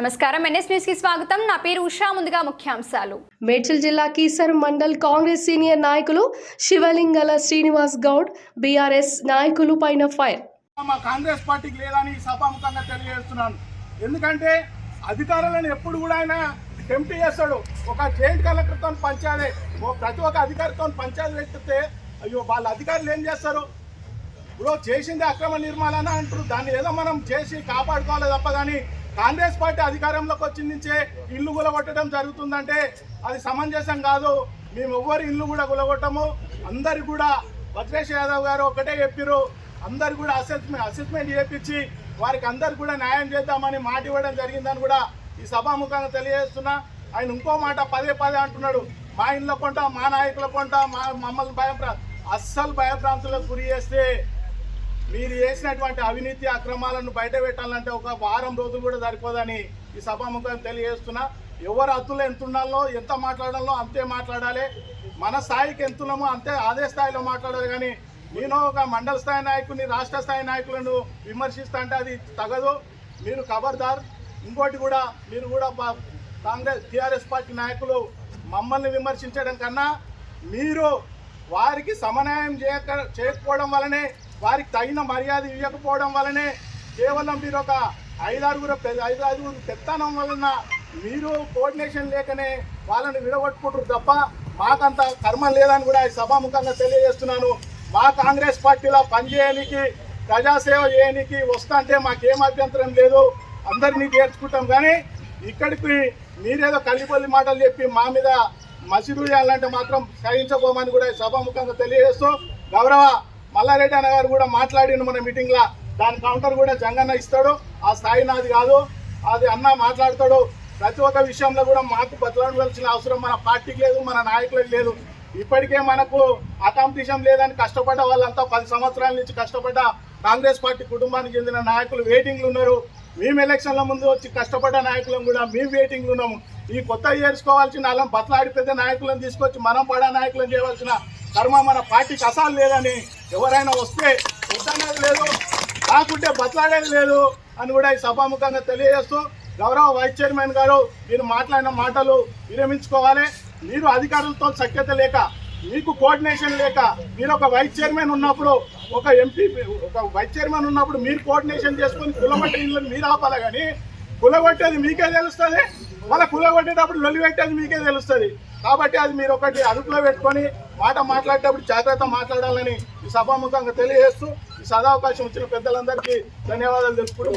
నమస్కారం. ఎన్ఎస్ న్యూస్కి స్వాగతం. నా పేరు ఉషా. ముందుగా ముఖ్యాంశాలు. మేడ్చల్ జిల్లా కీసర్ మండల్ కాంగ్రెస్ సీనియర్ నాయకులు శివలింగల శ్రీనివాస్ గౌడ్ బీఆర్ఎస్ నాయకులు పైన ఫైర్. మా కాంగ్రెస్ పార్టీకి లేదని సభాముఖంగా తెలియజేస్తున్నాను. ఎందుకంటే అధికారులను ఎప్పుడు కూడా ఆయన టెంప్ట్ చేస్తాడు. ఒక జాయింట్ కలెక్టర్తో పంచాయతీ ఓ ప్రతి ఒక్క అధికారితో పంచాయతీ పెట్టితే అయ్యో వాళ్ళ అధికారులు ఏం చేస్తారు? ఇప్పుడు చేసింది అక్రమ నిర్మాణాన అంటారు. దాన్ని ఏదో మనం చేసి కాపాడుకోవాలి తప్ప కానీ కాంగ్రెస్ పార్టీ అధికారంలోకి వచ్చిన నుంచే ఇల్లు గులగొట్టడం జరుగుతుందంటే అది సమంజసం కాదు. మేము ఎవ్వరు ఇల్లు కూడా గులగొట్టము. అందరు కూడా భద్రేష్ యాదవ్ గారు ఒకటే చెప్పారు అందరు కూడా అసెస్మెంట్ అసెస్మెంట్ చేపించి వారికి అందరు కూడా న్యాయం చేద్దామని మాట ఇవ్వడం జరిగిందని కూడా ఈ సభాముఖంగా తెలియజేస్తున్నా. ఆయన ఇంకో మాట పదే పదే అంటున్నాడు. మా ఇంట్లో కొంట మా నాయకుల కొంట మా మమ్మల్ని భయప్రా అస్సలు భయభ్రాంతులకు గురి చేస్తే మీరు చేసినటువంటి అవినీతి అక్రమాలను బయట పెట్టాలంటే ఒక వారం రోజులు కూడా సరిపోదని ఈ సభాముఖం తెలియజేస్తున్నా. ఎవరు హద్దులు ఎంత ఉండాలో ఎంత మాట్లాడాలో అంతే మాట్లాడాలి. మన స్థాయికి ఎంత ఉన్నామో అంతే అదే స్థాయిలో మాట్లాడాలి. కానీ నేను ఒక మండల స్థాయి నాయకుడిని రాష్ట్ర స్థాయి నాయకులను విమర్శిస్తా అంటే అది తగదు. మీరు ఖబర్దార్. ఇంకోటి కూడా మీరు కూడా కాంగ్రెస్ టీఆర్ఎస్ పార్టీ నాయకులు మమ్మల్ని విమర్శించడం కన్నా మీరు వారికి సమన్వయం చేయక చేయకపోవడం వల్లనే వారికి తగిన మర్యాద ఇవ్వకపోవడం వలనే కేవలం మీరు ఒక ఐదారుగురు పె- ఐదారుగురు పెత్తనం వలన మీరు కోఆర్డినేషన్ లేకనే వాళ్ళని విడగొట్టుకుంటారు తప్ప మాకంత కర్మ లేదని కూడా సభాముఖంగా తెలియజేస్తున్నాను. మా కాంగ్రెస్ పార్టీలో పనిచేయడానికి ప్రజాసేవ చేయడానికి వస్తా అంటే మాకేం అభ్యంతరం లేదు. అందరినీ చేర్చుకుంటాం కానీ ఇక్కడికి మీరేదో కలిపల్లి మాటలు చెప్పి మా మీద మసిరు చేయాలంటే మాత్రం సహించబోమని కూడా ఈ సభాముఖంగా తెలియజేస్తూ గౌరవ మల్లారెడ్డి అన్న గారు కూడా మాట్లాడిన మన మీటింగ్లో దాని కౌంటర్ కూడా జంగన్న ఇస్తాడు. ఆ స్థాయి నాది కాదు. అది అన్న మాట్లాడతాడు. ప్రతి ఒక్క విషయంలో కూడా మాకు బతలాడవలసిన అవసరం మన పార్టీకి లేదు మన నాయకులకు లేదు. ఇప్పటికే మనకు అకాంపిటీషన్ లేదని కష్టపడ్డ వాళ్ళంతా పది సంవత్సరాల నుంచి కష్టపడ్డ కాంగ్రెస్ పార్టీ కుటుంబానికి చెందిన నాయకులు వెయిటింగ్లు ఉన్నారు. మేము ఎలక్షన్ల ముందు వచ్చి కష్టపడ్డ నాయకులం కూడా మేము వెయిటింగ్లు ఉన్నాము. ఈ కొత్త చేసుకోవాల్సిన అలా బతలాడి పెద్ద నాయకులను తీసుకొచ్చి మనం పడా నాయకులను చేయవలసిన కర్మ మన పార్టీకి అసాలు లేదని ఎవరైనా వస్తే వద్దనేది లేదు కాకుంటే బతలాడేది లేదు అని కూడా ఈ సభాముఖంగా తెలియజేస్తూ గౌరవ వైస్ చైర్మన్ గారు మీరు మాట్లాడిన మాటలు విరమించుకోవాలి. మీరు అధికారులతో సఖ్యత లేక మీకు కోఆర్డినేషన్ లేక మీరు ఒక వైస్ చైర్మన్ ఉన్నప్పుడు ఒక ఎంపీ ఒక వైస్ చైర్మన్ ఉన్నప్పుడు మీరు కోఆర్డినేషన్ చేసుకొని కులబట్టే ఇళ్ళని మీరు ఆపాలి కానీ కులగొట్టేది మీకే తెలుస్తుంది. మళ్ళీ కులగొట్టేటప్పుడు లొలిపెట్టేది మీకే తెలుస్తుంది. కాబట్టి అది మీరు ఒకటి అదుపులో పెట్టుకొని మాట మాట్లాడేటప్పుడు జాగ్రత్త మాట్లాడాలని ఈ సభాముఖంగా తెలియజేస్తూ ఈ సదావకాశం ఇచ్చిన పెద్దలందరికీ ధన్యవాదాలు తెలుపుకుంటూ